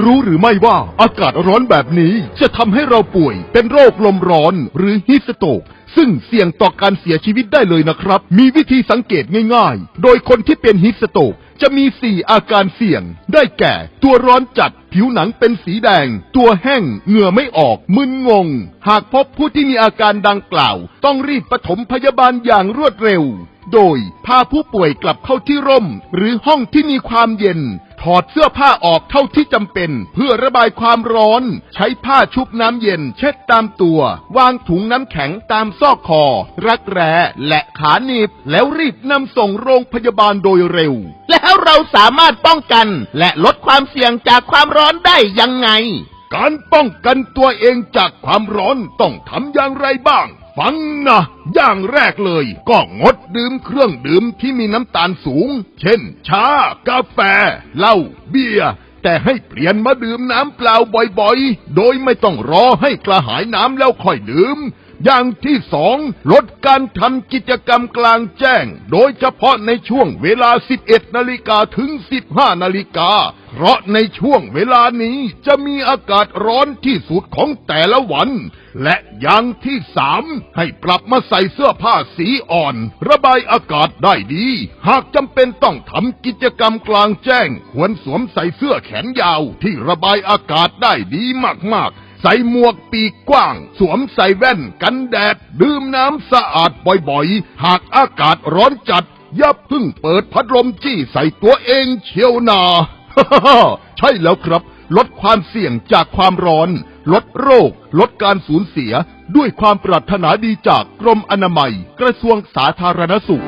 รู้หรือไม่ว่าอากาศร้อนแบบนี้จะทำให้เราป่วย เป็นโรคลมร้อนหรือฮิสโตก ซึ่งเสี่ยงต่อการเสียชีวิตได้เลยนะครับ มีวิธีสังเกตง่ายๆ โดยคนที่เป็นฮิสโตกจะมี 4 อาการเสี่ยง ได้แก่ ตัวร้อนจัด ผิวหนังเป็นสีแดง ตัวแห้ง เหงื่อไม่ออก มึนงง หากพบผู้ที่มีอาการดังกล่าว ต้องรีบปฐมพยาบาลอย่างรวดเร็ว โดยพาผู้ป่วยกลับเข้าที่ร่ม หรือห้องที่มีความเย็น ถอดเสื้อผ้าออกเท่าที่จำเป็น เพื่อระบายความร้อน ใช้ผ้าชุบน้ำเย็น เช็ดตามตัว วางถุงน้ำแข็งตามซอกคอ รักแร้และขาหนีบ แล้วรีบนำส่งโรงพยาบาลโดยเร็ว แล้วเราสามารถป้องกัน และลดความเสี่ยงจากความร้อนได้ยังไง การป้องกันตัวเองจากความร้อนต้องทำอย่างไรบ้าง ฟังนะ อย่างแรกเลย ก็งดดื่มเครื่องดื่มที่มีน้ำตาลสูง เช่น ชา กาแฟ เหล้า เบียร์ แต่ให้เปลี่ยนมาดื่มน้ำเปล่าบ่อยๆ โดยไม่ต้องรอให้กระหายน้ำแล้วค่อยดื่ม อย่างที่สอง ลดการทำกิจกรรมกลางแจ้ง โดยเฉพาะในช่วงเวลา 11 นาฬิกาถึง 15 นาฬิกา เพราะในช่วงเวลานี้จะมีอากาศร้อนที่สุดของแต่ละวัน และอย่างที่สามให้ปรับมาใส่เสื้อผ้าสีอ่อน ระบายอากาศได้ดี หากจำเป็นต้องทำกิจกรรมกลางแจ้ง ควรสวมใส่เสื้อแขนยาวที่ระบายอากาศได้ดีมากๆใส่หมวกปีกกว้าง สวมใส่แว่นกันแดด ดื่มน้ำสะอาดบ่อยๆ หากอากาศร้อนจัด อย่าเพึ่งเปิดพัดลมจี้ใส่ตัวเองเชียวนา ใช่แล้วครับ ลดความเสี่ยงจากความร้อน ลดโรค ลดการสูญเสีย ด้วยความปรารถนาดีจากกรมอนามัย กระทรวงสาธารณสุข